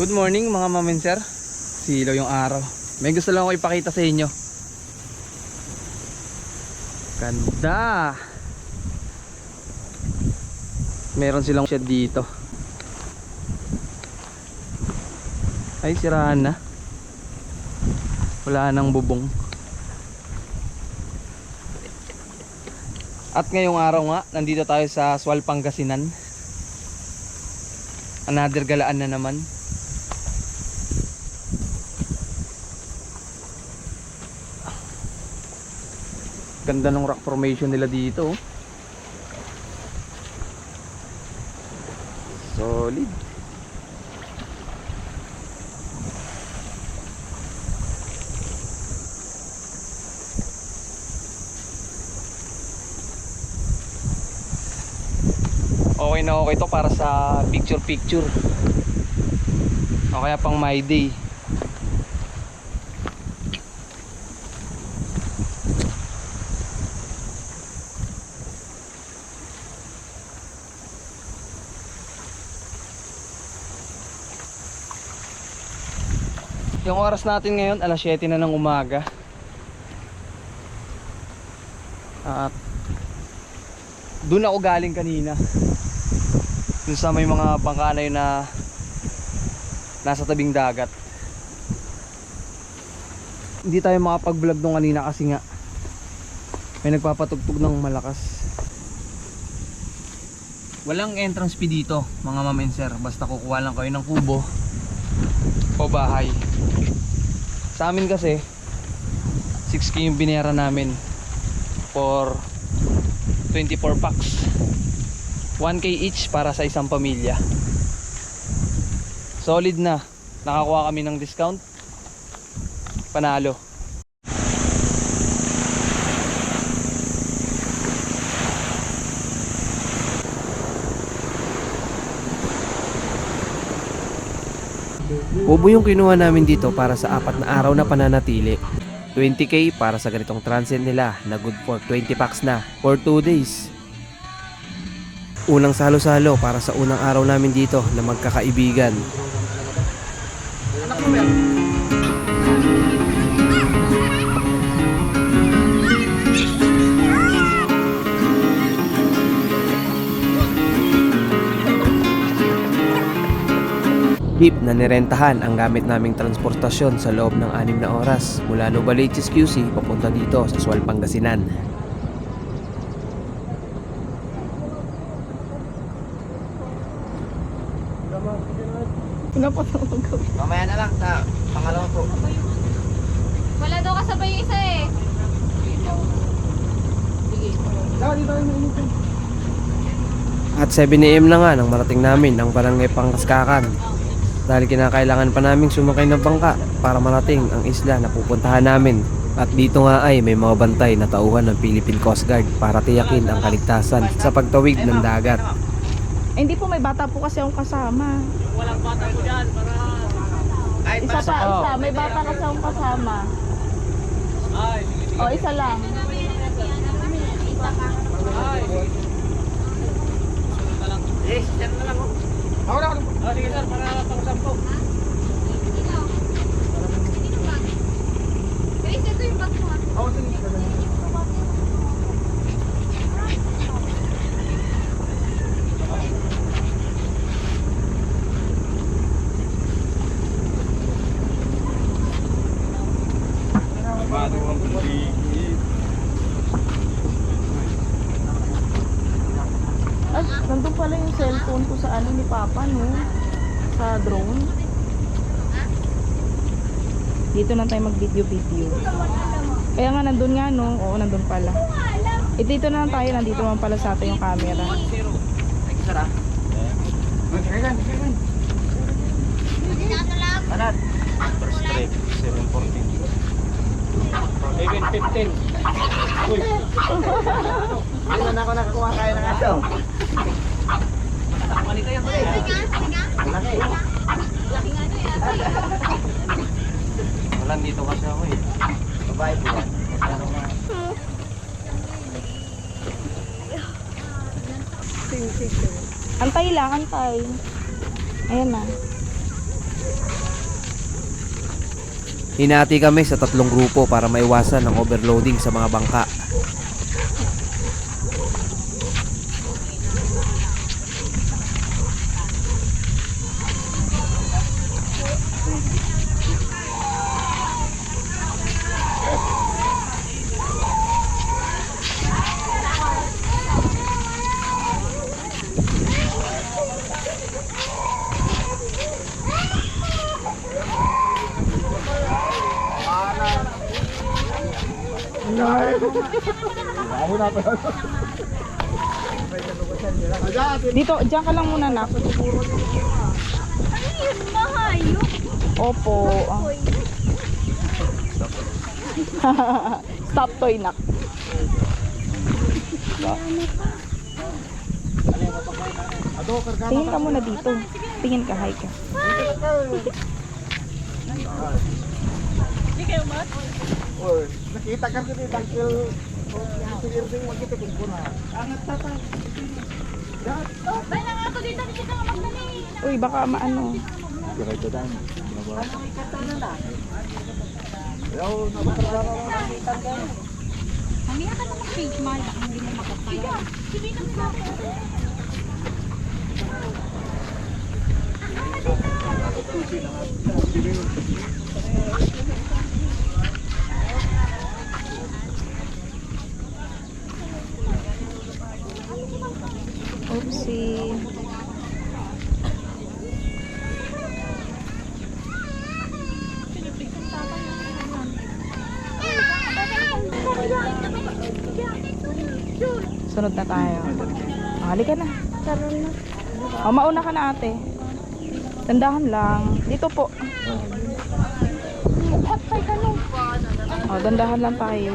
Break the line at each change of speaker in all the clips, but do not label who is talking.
Good morning mga mamin sir. Silaw yung araw. May gusto lang ako ipakita sa inyo. Ganda. Meron silang shed dito. Ay, sirahan na. Wala nang bubong. At ngayong araw nga, nandito tayo sa Swal Pangasinan. Another galaan na naman. Ganda ng rock formation nila dito. Solid. Okay na okay to para sa picture picture. O kaya pang my day. Yung oras natin ngayon, alas 7 na ng umaga. At doon ako galing kanina. Doon sa may mga bangka na nasa tabing dagat. Hindi tayo makapag-vlog nung kanina kasi nga may nagpapatugtog ng malakas. Walang entrance fee dito, mga sir. Basta kukuha lang kayo ng kubo o bahay. Sa amin kasi 6k yung binayaran namin for 24 packs. 1k each para sa isang pamilya. Solid na. Nakakuha kami ng discount. Panalo
Kubo yung kinuha namin dito para sa apat na araw na pananatili. 20k para sa ganitong transient nila na good for 20 packs na for 2 days. Unang salo-salo para sa unang araw namin dito na magkakaibigan. Jeep na nirentahan ang gamit naming transportasyon sa loob ng anim na oras mula Novaliches QC papunta dito sa Sual, Pangasinan.
mamaya na lang sa pangalawa po
Wala daw kasabay yung isa eh.
At 7am na nga nang marating namin ang barangay Pangkaskakan dahil kinakailangan pa naming sumakay ng bangka para marating ang isla na pupuntahan namin. At dito nga ay may mga bantay na tauhan ng Philippine Coast Guard para tiyakin ang kaligtasan sa pagtawid ng dagat.
Eh, hindi po, may bata po kasi akong kasama. Walang bata po dyan para... Isa pa, isa. May bata kasi akong kasama. O, isa lang.
Guys, ito yung bag mo ah.
Ay, nandun pala yung cellphone ko sa ano ni Papa, no? Sa drone. Dito na tayo mag-video-video. Kaya nga, nandun nga, no? Oo, nandun pala. Eh, dito na lang tayo. Nandito naman pala sa atin yung camera.
Anat first trip 714 715 Uy Hindi na ako nakakuha kaya ng aso Mali kayo pala Malaki Wala dito kasi ako eh Babae po yan
Antay lang, antay. Ayan na.
Hinati kami sa tatlong grupo para maiwasan ang overloading sa mga bangka.
Dito, diyan ka lang muna na.
Ano yun? Mahayo.
Opo. Stop toy nak. Tingin ka muna dito. Tingin ka, hi ka.
Nakita ka ko dito until Irving magkita kung kuna.
Bay na nga ako dito. Hindi ka magdali.
Uy, baka maano.
Mamaya ka na mag-page man. Hindi mo makataya. Sige na ako.
Oopsie. Sunod na tayo. Halika na.
Tara na.
O, mauna ka na ate. Tandahan lang. Dito po.
Hot pie ka nung.
O, dandahan lang tayo.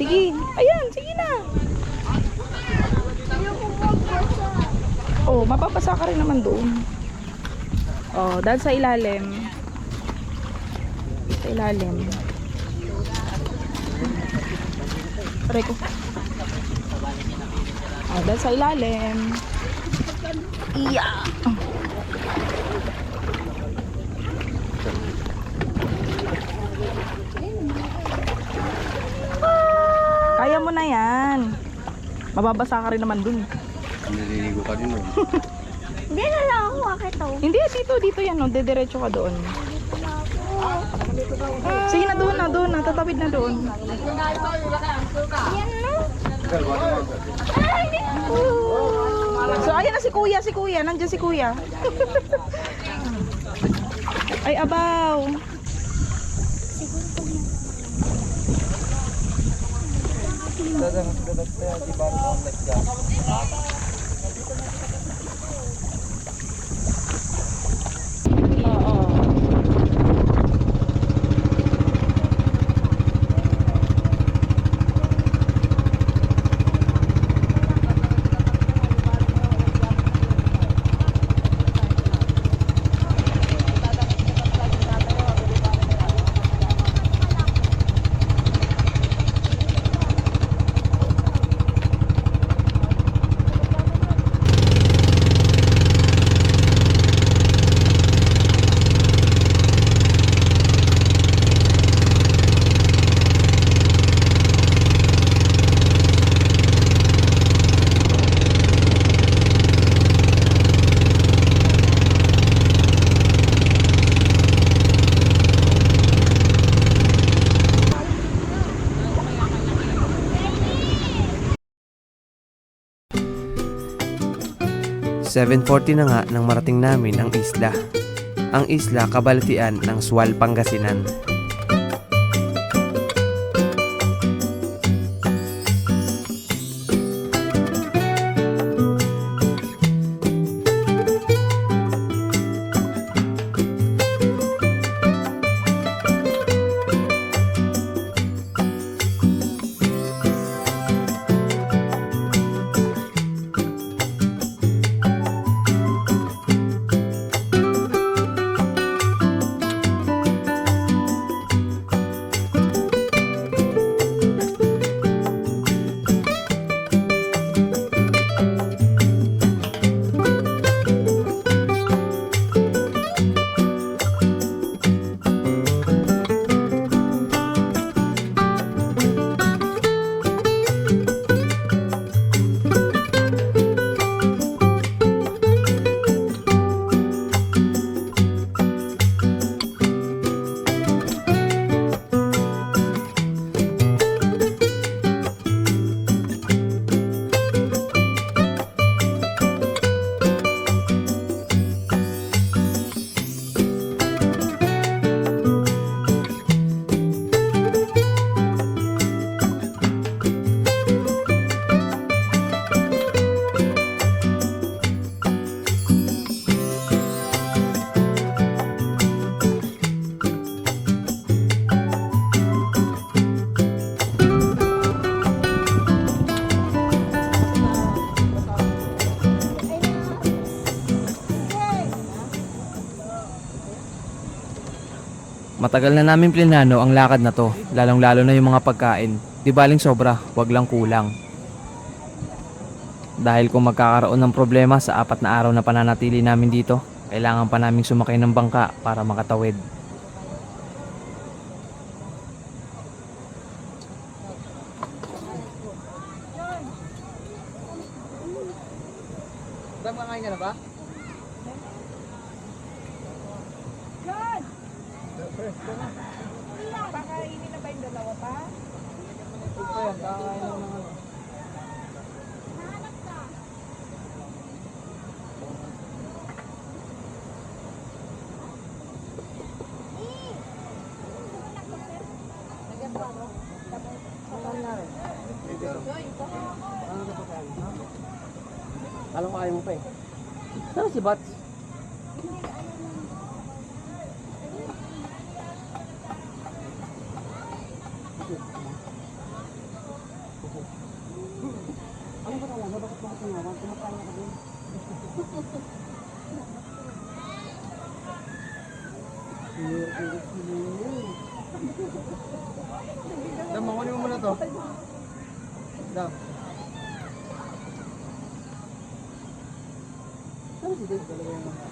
Sige. Ayan, sige na. Oh, mapapasa ka rin naman doon. Oh, dahil sa ilalim. Sa ilalim. Aray ko. Oh, dahil sa ilalim. Iya. Kaya mo na yan. Mababasa ka rin naman dun.
Naliligo ka din.
Hindi na lang ako. Bakit to?
Hindi, dito, dito yan. No? Dediretso ka doon. Sige na doon na, doon na. Tatawid na doon.
Yan no? Ay, hindi.
So, ayan na si kuya, si kuya. Nandiyan si kuya. Ay, abaw. Dadang,
dadang, dadang, dadang, dadang, 7.40 na nga nang marating namin ang isla. Ang isla kabalatian ng Sual, Pangasinan.
Matagal na namin plinano ang lakad na to, lalong lalo na yung mga pagkain. Di baling sobra, wag lang kulang. Dahil kung magkakaroon ng problema sa apat na araw na pananatili namin dito, kailangan pa naming sumakay ng bangka para makatawid.
Dam, kakain ka na ba?
Pakainin na ba yung dalawa pa?
Ito yan, kakain lang ng ano.
Alam ko ayaw mo pa eh.
Saan si Bats?
그냥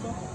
있어?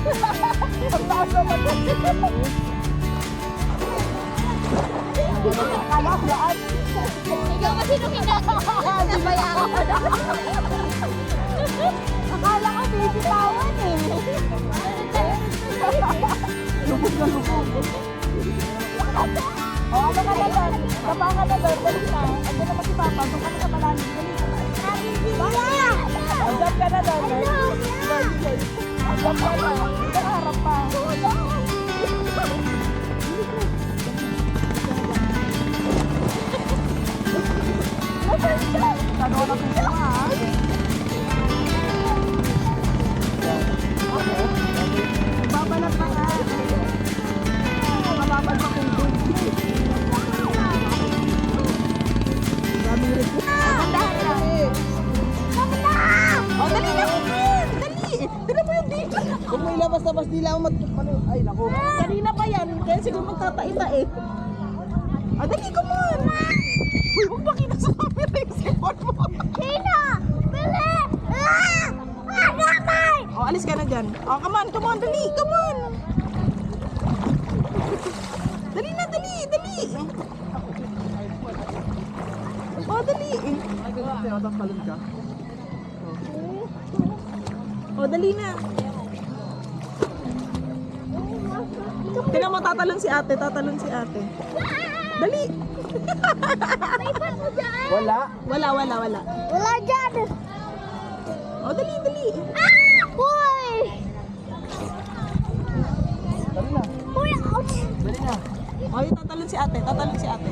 Kobe mo, Chris, oh.
Ikaw kasi nung na. Akala ko bisitawan eh. Lubog na lubog. Oo, ano ka na doon? Kapa ka na doon, dali na. Ando naman si Papa, doon ka na sa malalim. Dali na. Baya!
Andap ka na doon. Ano na pila Oh, dali.
Ay, ganun tayo. Ka.
Oh, dali na.
Oh,
Tingnan mo, tatalon si ate, tatalon si ate. Dali!
May pa mo dyan.
Wala.
Wala, wala, wala.
Wala dyan.
O, dali, dali.
Ah! Uy! Uy, ouch!
O, yung tatalon si ate, tatalon si ate.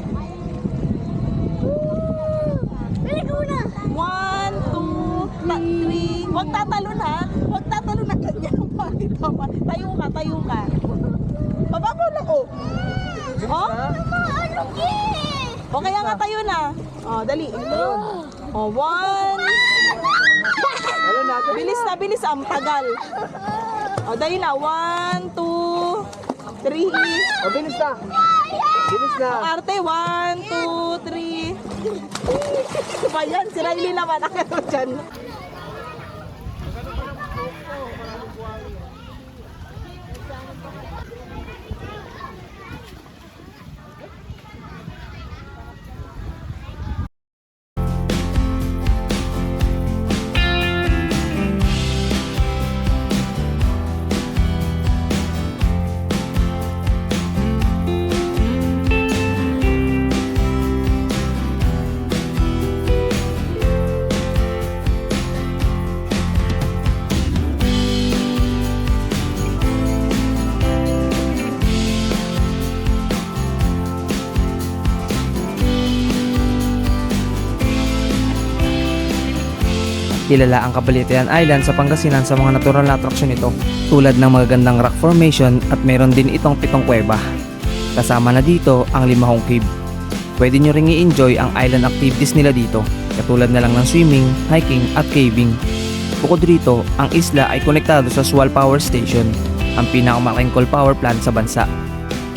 Na.
One, two, three. Huwag tatalon ha. Huwag tatalon na ganyan. Bakit pa? Tayo ka, tayo ka. Pababaw lang, oh. Oh?
Ki?
O, kaya nga tayo na. O, dali. O, one.
Ano na?
Bilis na, bilis. Ang tagal. O, dali na. One, two, three.
O, bilis na. Bilis na.
Arte. One, two, three. Ano ba yan? Si Riley naman. Ano dyan?
Kilala ang Cabalitian Island sa Pangasinan sa mga natural na atraksyon nito tulad ng magagandang rock formation at meron din itong pitong kuweba. Kasama na dito ang limahong cave. Pwede nyo ring i-enjoy ang island activities nila dito katulad na lang ng swimming, hiking at caving. Bukod rito, ang isla ay konektado sa Swal Power Station, ang pinakamalaking coal power plant sa bansa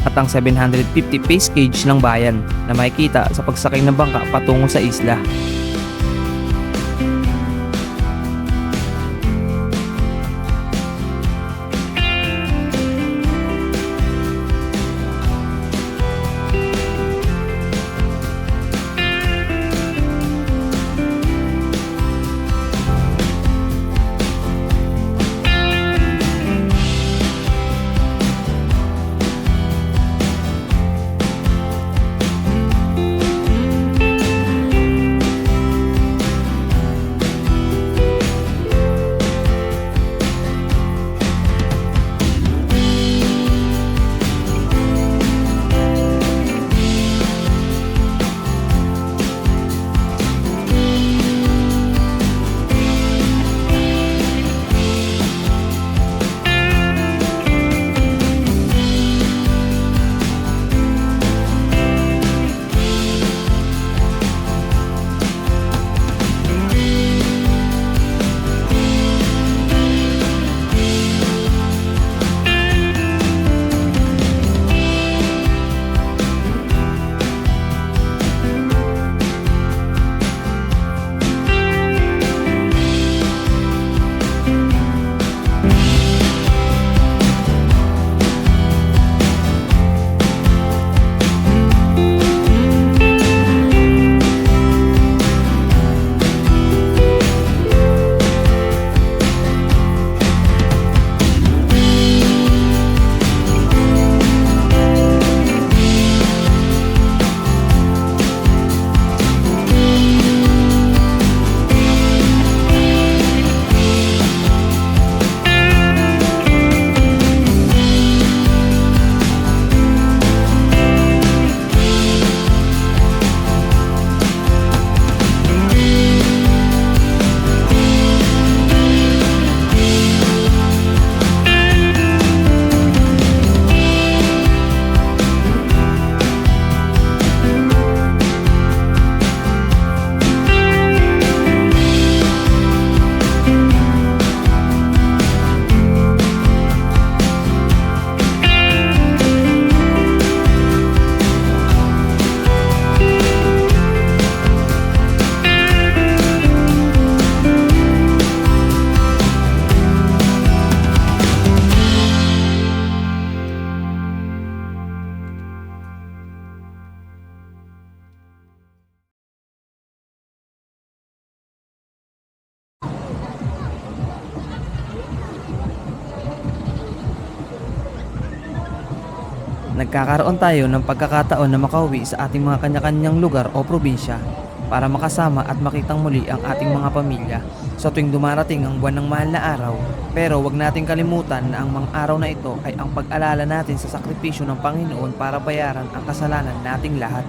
at ang 750 pace gauge ng bayan na makikita sa pagsakay ng bangka patungo sa isla. Nagkakaroon tayo ng pagkakataon na makauwi sa ating mga kanya-kanyang lugar o probinsya para makasama at makitang muli ang ating mga pamilya sa tuwing dumarating ang buwan ng mahal na araw. Pero wag nating kalimutan na ang mga araw na ito ay ang pag-alala natin sa sakripisyo ng Panginoon para bayaran ang kasalanan nating lahat.